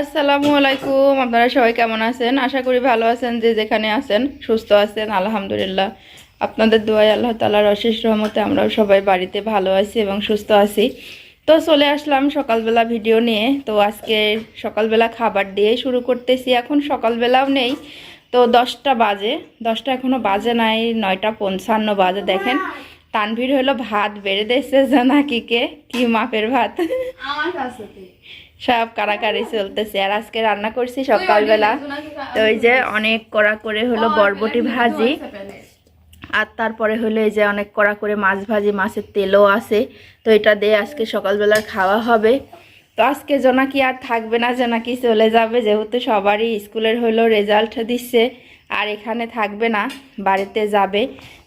আসসালামু আলাইকুম, আপনারা সবাই কেমন আছেন? আশা করি ভালো আছেন, যে যেখানে আছেন, সুস্থ আছেন, আলহামদুলিল্লাহ। আপনাদের দোয়াই আল্লাহ তালার অশেষ রহমতে আমরাও সবাই বাড়িতে ভালো আছি এবং সুস্থ আছি। তো চলে আসলাম সকালবেলা ভিডিও নিয়ে। তো আজকে সকালবেলা খাবার দিয়ে শুরু করতেছি, এখন সকালবেলাও নেই। তো দশটা বাজে, দশটা এখনও বাজে নাই, নয়টা পঞ্চান্ন বাজে, দেখেন। তানভীর হলো ভাত বেড়ে দিয়েছে জানাকিকে, কি মাপের ভাত? আমার সব কারাকারি চলতেছে। আর আজকে রান্না করছি সকালবেলা। তো ওই যে অনেক কড়া করে হলো বরবটি ভাজি। আর তারপরে হলো এই যে অনেক কড়া করে মাছ ভাজি মাছের তেলও আছে। তো এটা দিয়ে আজকে সকালবেলার খাওয়া হবে। তো আজকে জোনাকি আর থাকবে না জোনাকি চলে যাবে। যেহেতু সবারই স্কুলের হলো রেজাল্ট দিচ্ছে আর এখানে থাকবে না বাড়িতে যাবে।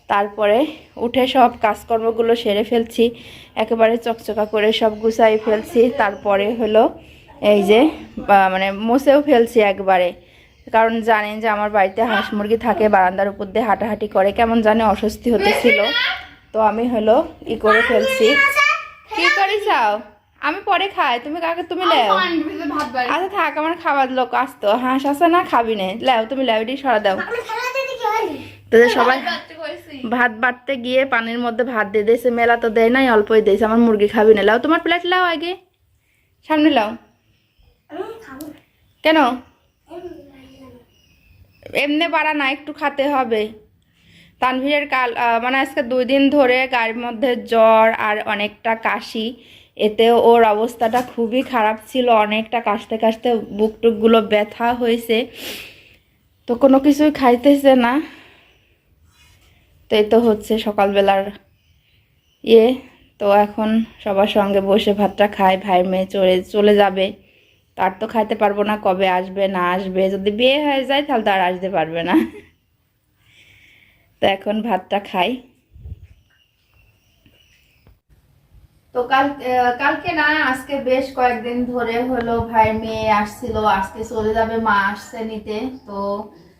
তারপরে উঠে সব কাজকর্মগুলো সেরে ফেলছি একেবারে চকচকা করে সব গুছাই ফেলছি তারপরে হলো এই যে মানে মুছেও ফেলছি একবারে। কারণ জানেন যে আমার বাড়িতে হাঁস মুরগি থাকে বারান্দার উপর দিয়ে হাঁটাহাঁটি করে কেমন জানে অস্বস্তি হতেছিল তো আমি হলো ই করে ফেলছি। কি করি চাও? আমি পরে খাই তুমি কাকে তুমি লেও। আচ্ছা থাক আমার খাবার লোক আসতো। হাঁস আসে না খাবি নে। লেও তুমি লেও এটি সরা দাও। তো সবাই ভাত বাড়তে গিয়ে পানির মধ্যে ভাত দিয়ে দিয়েছে। মেলা তো দেয় নাই অল্পই দিয়েছে। আমার মুরগি খাবি না। লাও তোমার প্লেট লাও আগে। সামনে লাও। কেন? এমনি বাড়া না একটু খেতে হবে। তানভীরের কাল মানে আজকে দুই দিন ধরে গায়ের মধ্যে জ্বর আর অনেকটা কাশি। এতে ওর অবস্থাটা খুবই খারাপ ছিল। অনেকটা কাশতে কাশতে বুক টুকগুলো ব্যথা হয়েছে। তো কোনো কিছুই খাইতেছে না। তো এই তো হচ্ছে সকালবেলার ইয়ে। তো এখন সবার সঙ্গে বসে ভাতটা খায়, ভাই মেয়ে চলে চলে যাবে। তার তো খাইতে পারব না, কবে আসবে, না আসবে। যদি বিয়ে হয়ে যায় তাহলে তো আর আসতে পারবে না। তো এখন ভাতটা খাই। তো কাল কালকে না, আজকে বেশ কয়েকদিন ধরে হলো ভাই মেয়ে আসছিল, আজকে চলে যাবে, মা আসছে নিতে। তো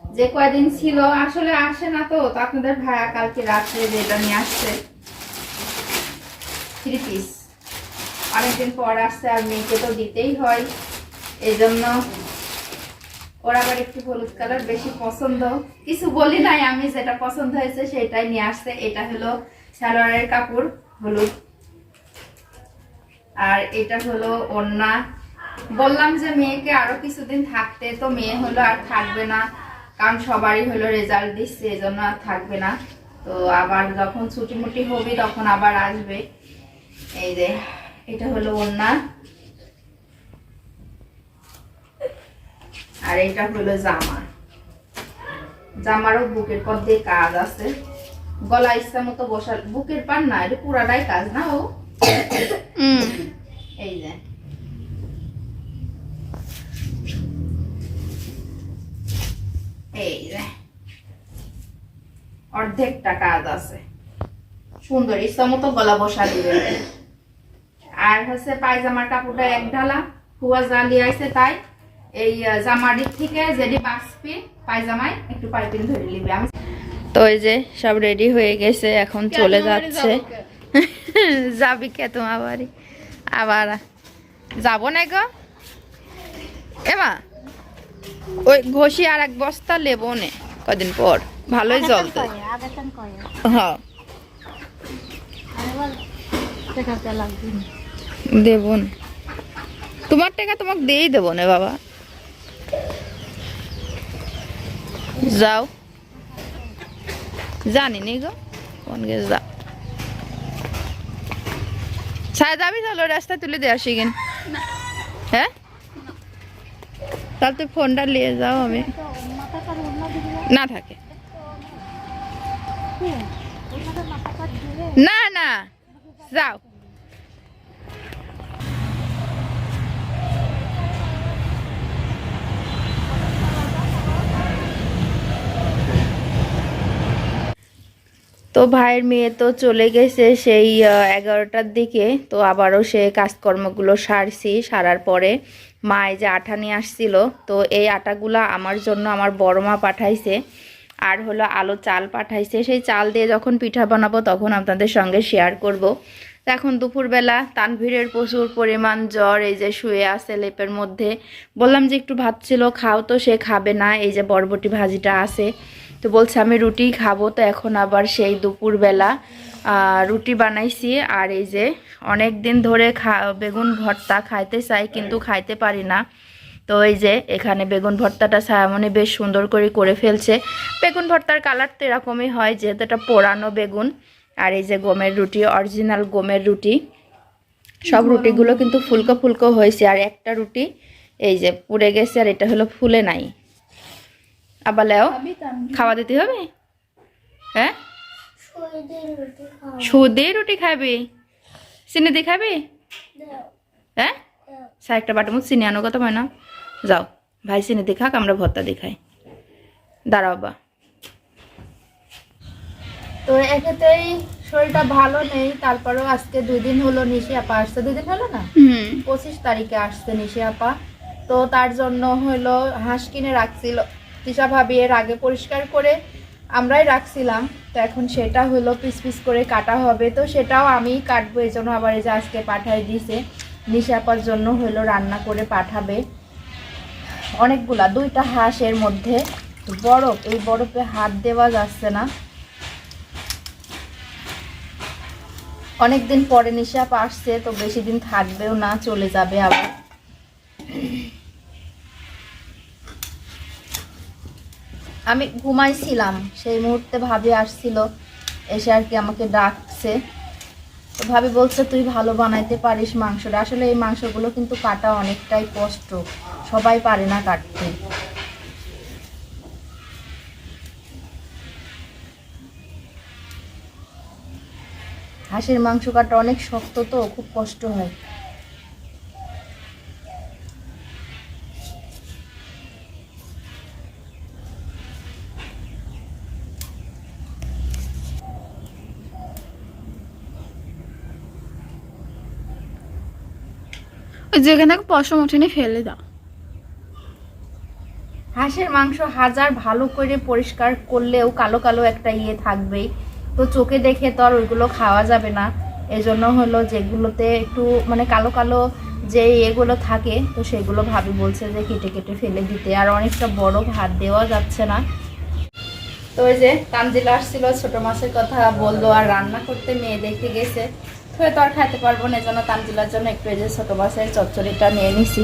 যে কয়দিন ছিল, আসলে আসে না তো। তো আপনাদের ভাইয়া কালকে রাত্রে যেটা নিয়ে আসছে থ্রি পিস অনেকদিন পর আসছে আর মেয়েকে তো দিতেই হয়। এই জন্য ওর আবার একটু হলুদ কালার বেশি পছন্দ। কিছু বলি নাই আমি, যেটা পছন্দ হয়েছে সেটাই নিয়ে আসছে। এটা হলো সালোয়ারের কাপড়, হলুদ। আর এটা হলো ওন্না বললাম যে মেয়েকে আরও কিছুদিন থাকতে, তো মেয়ে হলো আর থাকবে না। কারণ সবারই হলো রেজাল্ট দিচ্ছে এই জন্য আর থাকবে না। তো আবার যখন ছুটি মুটি হবে, তখন আবার আসবে। এই যে, এটা হলো ওন্না আর এটা হলো জামা। জামারও বুকের পর দিয়ে কাজ আছে। গলা ইচ্ছা মতো বসার বুকের পান না, এটা পুরাটাই কাজ না ও এই যে এই যে অর্ধেকটা কাজ আছে। সুন্দর ইচ্ছা মতো গলা বসা দিবে। আর হচ্ছে পায়জামার কাপড়টা এক ঢালা হুয়া জালি আছে তাই এই দিক থেকে যেটি বাঁচবে পায়জামায় একটু পাইপিং ধরে নিবে। আমি তো এই যে সব রেডি হয়ে গেছে এখন চলে যাচ্ছে। যাবি কে তোমার বাড়ি? আবার যাব না গো। এমা ওই ঘষি আর এক বস্তা লেবো নে। কদিন পর? ভালোই চলতে হ্যাঁ। দেবো না। তোমার টাকা তোমাকে দিয়েই দেবো না বাবা। যাও। জানি নি গো কোন গে যাও ছায়া যাবি তাহলে রাস্তায় তুলে দিয়ে আসি কিন। হ্যাঁ? তাহলে তুই ফোনটা নিয়ে যাও আমি। না থাকে। না না, যাও। তো ভাইয়ের মেয়ে তো চলে গেছে সেই এগারোটার দিকে, তো আবারও সে কাজকর্মগুলো সারছি, সারার পরে মা এই যে আটা নিয়ে আসছিল, তো এই আটাগুলো আমার জন্য আমার বড় মা পাঠাইছে। আর হলো আলো চাল পাঠাইছে। সেই চাল দিয়ে যখন পিঠা বানাবো তখন আপনাদের সঙ্গে শেয়ার করব। এখন দুপুরবেলা, তানভীরের প্রচুর পরিমাণ জ্বর, এই যে শুয়ে আছে লেপের মধ্যে। বললাম যে একটু ভাত ছিল, খাও তো, সে খাবে না, এই যে বরবটি ভাজিটা আছে। তো বলছে আমি রুটি খাব, তো এখন আবার সেই দুপুরবেলা। রুটি বানাইছি আর এই যে অনেক দিন ধরে খা বেগুন ভর্তা খাইতে চাই কিন্তু খাইতে পারি না। তো এই যে এখানে বেগুন ভর্তাটা ছায়ামনে বেশ সুন্দর করে করে ফেলছে। বেগুন ভর্তার কালার তো এরকমই হয় যেহেতু এটা পোড়ানো বেগুন। আর এই যে গমের রুটি অরিজিনাল গমের রুটি সব রুটিগুলো কিন্তু ফুলকো ফুলকো হয়েছে। আর একটা রুটি এই যে পুড়ে গেছে আর এটা হলো ফুলে নাই। আবার। খাওয়া দিতে হবে? হ্যাঁ? সুদে রুটি খাবি? চিনি দিয়ে খাবি? হ্যাঁ? স্যার একটা বাটা মুখ চিনি আনো কথা হয় না। যাও ভাই চিনি দিয়ে খাক আমরা ভর্তা দিয়ে খাই। দাঁড়াও বা তো একেতেই শরীরটা ভালো নেই তারপরেও আজকে দুই দিন হলো নিশি আপা আসছে। দুই দিন হলো না? পঁচিশ তারিখে আসছে নিশি আপা। তো তার জন্য হলো হাঁস কিনে রাখছিল। তিশা ভাবি এর আগে পরিষ্কার করে আমরাই রাখছিলাম। তো এখন সেটা হলো পিস পিস করে কাটা হবে। তো সেটাও আমি কাটবো, এই জন্য আবার এই যে আজকে পাঠাই দিছে। নিশি আপার জন্য হলো রান্না করে পাঠাবে। অনেকগুলা, দুইটা হাঁস এর মধ্যে। বরফ, এই বরফে হাত দেওয়া যাচ্ছে না। অনেকদিন পরে নিশাপ আসছে, তো বেশি দিন থাকবেও না, চলে যাবে আবার। আমি ঘুমাইছিলাম। সেই মুহূর্তে ভাবি আসছিল, এসে আর কি আমাকে ডাকছে। তো ভাবি বলছে, তুই ভালো বানাইতে পারিস মাংসটা। আসলে এই মাংসগুলো কিন্তু কাটা অনেকটাই কষ্ট। সবাই পারে না কাটতে। হাঁসের মাংস কাটা অনেক শক্ত তো, খুব কষ্ট হয়। যেখানে পশম ওঠেনি ফেলে দাও। হাঁসের মাংস হাজার ভালো করে পরিষ্কার করলেও কালো কালো একটা ইয়ে থাকবেই। তো চোখে দেখে তো আর ওইগুলো খাওয়া যাবে না। এজন্য হলো যেগুলোতে একটু মানে কালো কালো যে এগুলো থাকে, তো সেগুলো ভাবি বলছে যে কেটে কেটে ফেলে দিতে। আর অনেকটা বড় ভাত দেওয়া যাচ্ছে না। তো ওই যে তানজিলা আসছিল, ছোট মাছের কথা বলল, আর রান্না করতে মেয়ে দেখতে গেছে। থুয়ে তো আর খাইতে পারব না এই জন্য তানজিলার জন্য একটু এই যে ছোটো মাছের চচ্চড়িটা নিয়ে নিছি।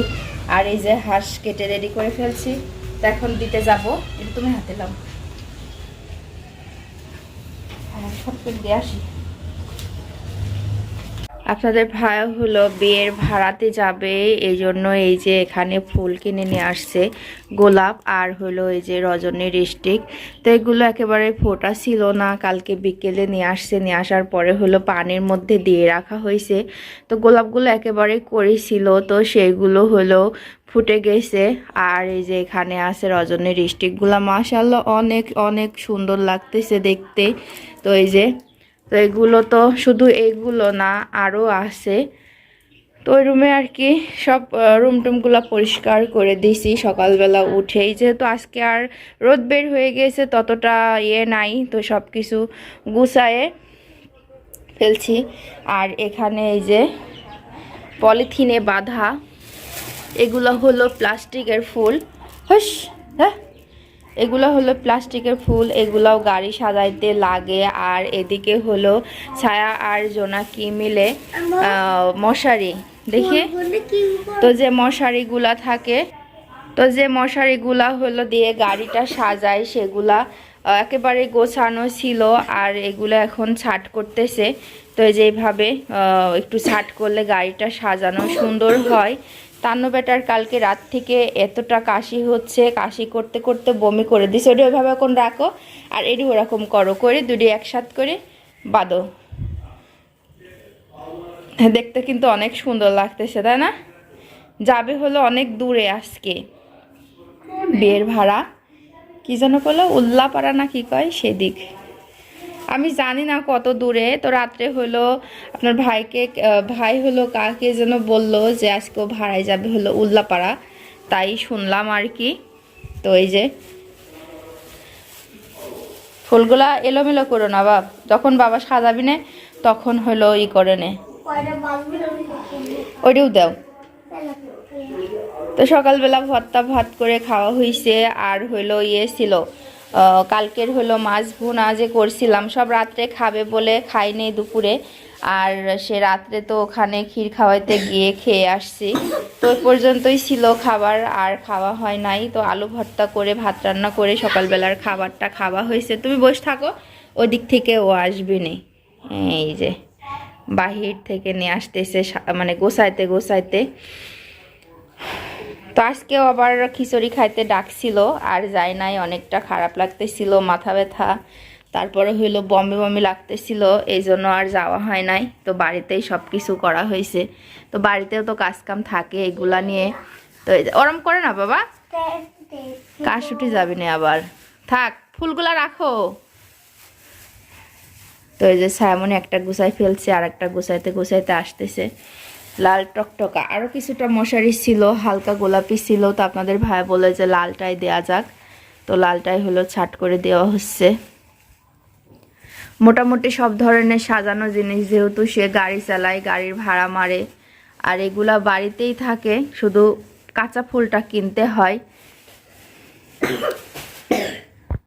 আর এই যে হাঁস কেটে রেডি করে ফেলছি। তো এখন দিতে যাব। এটা তুমি হাতে লাও হ্যাঁ সব দিয়ে আসি। আপনাদের ভাই হলো বিয়ের ভাড়াতে যাবে এই জন্য এই যে এখানে ফুল কিনে নিয়ে আসছে গোলাপ আর হলো এই যে রজনীর স্টিক তো এগুলো একেবারে ফোটা ছিল না, কালকে বিকেলে নিয়ে আসছে, নিয়ে আসার পরে হলো পানির মধ্যে দিয়ে রাখা হয়েছে। তো গোলাপগুলো একেবারে করেছিল তো সেগুলো হলো ফুটে গেছে। আর এই যে এখানে আছে রজনীর স্টিকগুলো মাসাল্লাহ অনেক অনেক সুন্দর লাগতেছে দেখতে। তো এই যে তো এগুলো তো শুধু এগুলো না আরও আছে। তো ওই রুমে আর কি সব রুম টুমগুলো পরিষ্কার করে দিছি সকালবেলা উঠেই যেহেতু আজকে আর রোদ বের হয়ে গেছে, ততটা ইয়ে নাই, তো সব কিছু গুছায়ে ফেলছি। আর এখানে এই যে পলিথিনে বাঁধা, এগুলো হলো প্লাস্টিকের ফুল। হস হ্যাঁ? এগুলো হলো প্লাস্টিকের ফুল, এগুলাও গাড়ি সাজাইতে লাগে। আর এদিকে হলো ছায়া আর জোনাকি মিলে মশারি। দেখি? তো যে মশারিগুলা থাকে, তো যে মশারিগুলা হলো দিয়ে গাড়িটা সাজায়, সেগুলা একেবারে গোছানো ছিল। আর এগুলো এখন ছাট করতেছে। তো এই যে এইভাবে একটু ছাট করলে গাড়িটা সাজানো সুন্দর হয়। তান্ন বেটার কালকে রাত থেকে এতটা কাশি হচ্ছে কাশি করতে করতে বমি করে দিছে। ওটি ওইভাবে এখন রাখো আর এটি ওরকম করো করে দুটি একসাথ করে বাঁধো। হ্যাঁ, দেখতে কিন্তু অনেক সুন্দর লাগতেছে তাই না? যাবে হলো অনেক দূরে আজকে। বিয়ের ভাড়া কি যেন বলো উল্লাপাড়া না কি কয় সেদিক। আমি জানি না কত দূরে তো রাত্রে হলো আপনার ভাইকে ভাই হলো কাকে যেন বলল যে আজকে ও ভাড়ায় যাবে হলো উল্লাপাড়া। তাই শুনলাম আর কি। তো এই যে ফুলগুলা এলোমেলো করো না বাপ। যখন বাবা সাজাবি নে তখন হলো ই করে নে। ওইটাও দাও। তো সকালবেলা ভর্তা ভাত করে খাওয়া হয়েছে আর হইল ইয়ে ছিল কালকের হলো মাছ ভুনা যে করছিলাম, সব রাত্রে খাবে বলে খাইনি দুপুরে। আর সে রাত্রে তো ওখানে ক্ষীর খাওয়াইতে গিয়ে খেয়ে আসছি। তো পর্যন্তই ছিল খাবার, আর খাওয়া হয় নাই। তো আলু ভর্তা করে, ভাত রান্না করে সকালবেলার খাবারটা খাওয়া হয়েছে। তুমি বসে থাকো, ওদিক থেকে ও আসবে নি। এই যে, বাহির থেকে নিয়ে আসতেছে মানে গোসাইতে গোসাইতে তো আজকেও আবার খিচুড়ি খাইতে ডাকছিল, আর যায় নাই, অনেকটা খারাপ লাগতেছিল, মাথা ব্যথা। তারপরে হইল বমি বমি লাগতেছিল এই জন্য আর যাওয়া হয় নাই। তো বাড়িতেই সব কিছু করা হয়েছে তো বাড়িতেও তো কাজ কাম থাকে এগুলা নিয়ে। তো ওরম করে না বাবা? কাশ উঠে যাবি না আবার। থাক, ফুলগুলা রাখো। তো এই যে সায়মনি একটা গুছাই ফেলছে আর একটা গুছাইতে গুছাইতে আসতেছে। লাল টকটকা। আরও কিছুটা মশারি ছিল, হালকা গোলাপি ছিল, তো আপনাদের ভাই বলে যে লালটাই দেয়া যাক। তো লালটাই হলো ছাট করে দেওয়া হচ্ছে। মোটামুটি সব ধরনের সাজানো জিনিস যেহেতু, সে গাড়ি চালায়, গাড়ির ভাড়া মারে। আর এগুলা বাড়িতেই থাকে, শুধু কাঁচা ফুলটা কিনতে হয়।